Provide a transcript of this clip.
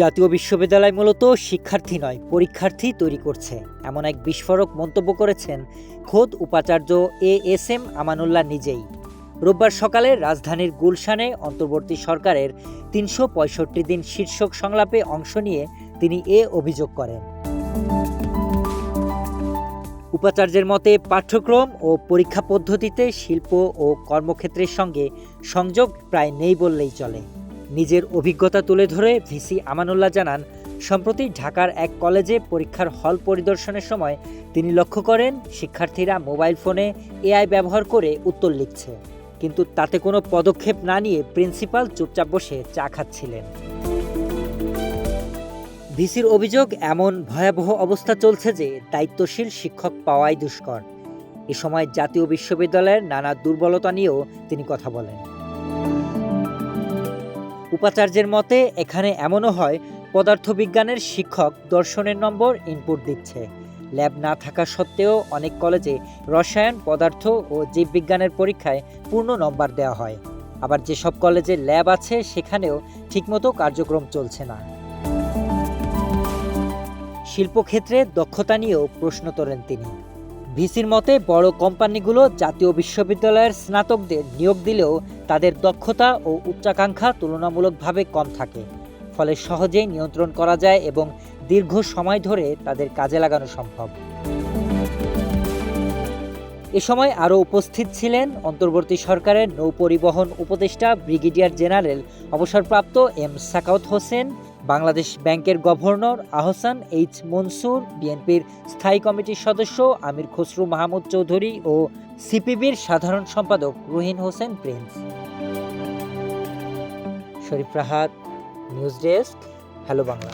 জাতীয় বিশ্ববিদ্যালয় মূলত শিক্ষার্থী নয়, পরীক্ষার্থী তৈরি করছে। এমন এক বিস্ফোরক মন্তব্য করেছেন খোদ উপাচার্য এ এস এম আমানুল্লাহ নিজেই। রোববার সকালে রাজধানীর গুলশানে অন্তর্বর্তী সরকারের তিনশো পঁয়ষট্টি দিন শীর্ষক সংলাপে অংশ নিয়ে তিনি এ অভিযোগ করেন। উপাচার্যের মতে, পাঠ্যক্রম ও পরীক্ষা পদ্ধতিতে শিল্প ও কর্মক্ষেত্রের সঙ্গে সংযোগ প্রায় নেই বললেই চলে। নিজের অভিজ্ঞতা তুলে ধরে ভিসি আমানুল্লাহ জানান, সম্প্রতি ঢাকার এক কলেজে পরীক্ষার হল পরিদর্শনের সময় তিনি লক্ষ্য করেন, শিক্ষার্থীরা মোবাইল ফোনে এআই ব্যবহার করে উত্তর লিখছে। কিন্তু তাতে কোনো পদক্ষেপ না নিয়ে প্রিন্সিপাল চুপচাপ বসে চা খাচ্ছিলেন। ভিসির অভিযোগ এমন ভয়াবহ অবস্থা চলছে যে দায়িত্বশীল শিক্ষক পাওয়াই দুষ্কর। এ সময় জাতীয় বিশ্ববিদ্যালয়ের নানা দুর্বলতা নিয়েও তিনি কথা বলেন। উপাচার্যের মতে, এখানে এমনও হয়, পদার্থবিজ্ঞানের শিক্ষক দর্শনের নম্বর ইনপুট দিচ্ছে। ল্যাব না থাকা সত্ত্বেও অনেক কলেজে রসায়ন, পদার্থ ও জীববিজ্ঞানের পরীক্ষায় পূর্ণ নম্বর দেওয়া হয়। আবার যেসব কলেজে ল্যাব আছে, সেখানেও ঠিকমতো কার্যক্রম চলছে না। শিল্পক্ষেত্রে দক্ষতা নিয়েও প্রশ্ন তোলেন তিনি। ভিসির মতে, বড় কোম্পানিগুলো জাতীয় বিশ্ববিদ্যালয়ের স্নাতকদের নিয়োগ দিলেও তাদের দক্ষতা ও উচ্চাকাঙ্ক্ষা তুলনামূলকভাবে কম থাকে। ফলে সহজেই নিয়ন্ত্রণ করা যায় এবং দীর্ঘ সময় ধরে তাদের কাজে লাগানো সম্ভব। এ সময় আরও উপস্থিত ছিলেন অন্তর্বর্তী সরকারের নৌপরিবহন উপদেষ্টা ব্রিগেডিয়ার জেনারেল অবসরপ্রাপ্ত এম সাকাউত হোসেন বাংলাদেশ ব্যাংকের গভর্নর আহসান এইচ মনসুর, বিএনপির স্থায়ী কমিটির সদস্য আমির খসরু মাহমুদ চৌধুরী ও সিপিবির সাধারণ সম্পাদক Ruhin Hossain Prince. Sharif Rahat, news desk, hello Bangla.